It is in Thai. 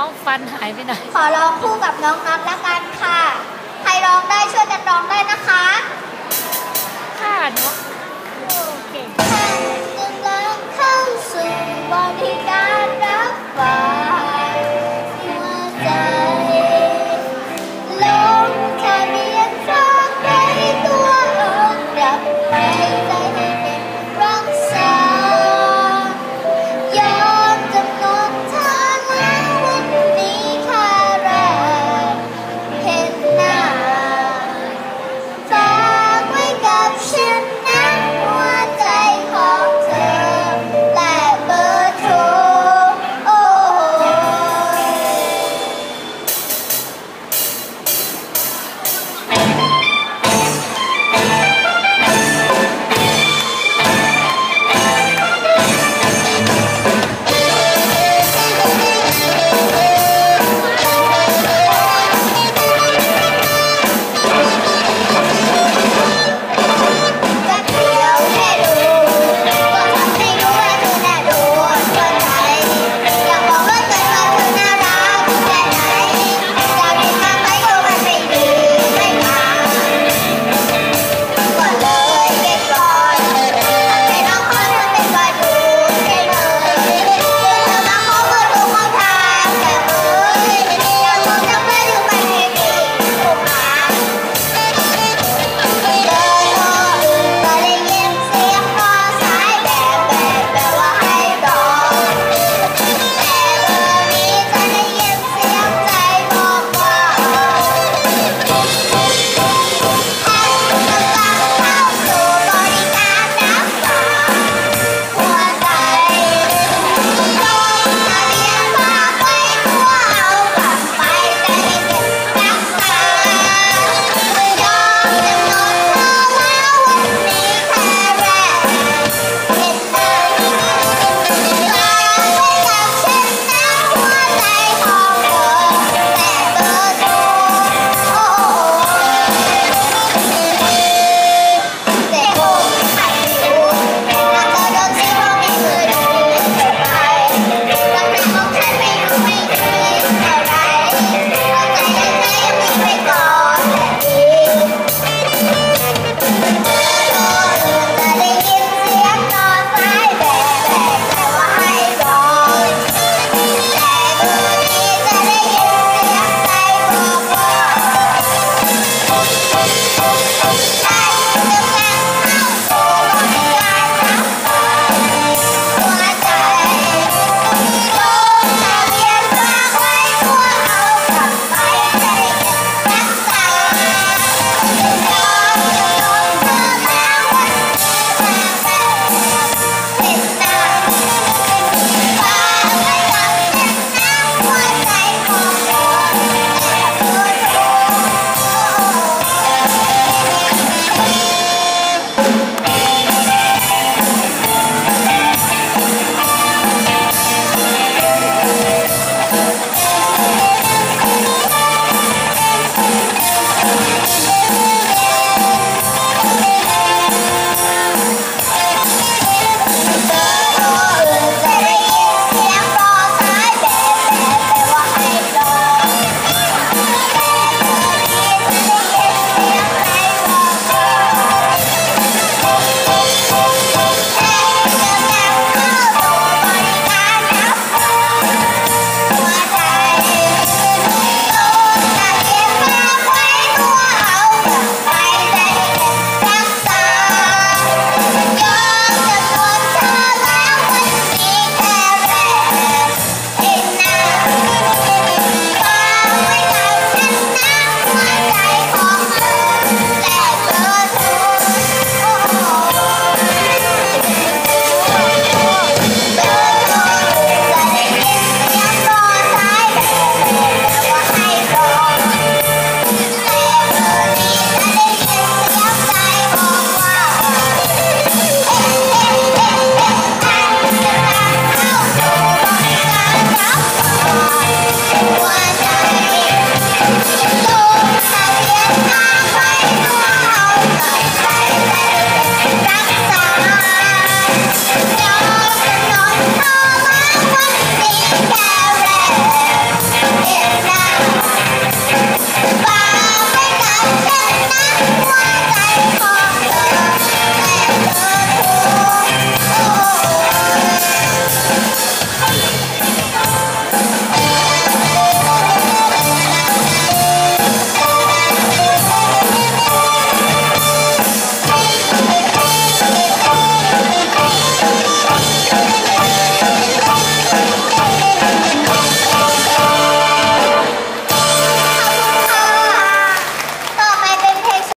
น้องฟันหายไปไหน ขอร้องคู่กับน้องนับละกันค่ะ ใครร้องได้ช่วยกันร้องได้นะคะ ค่ะเนาะ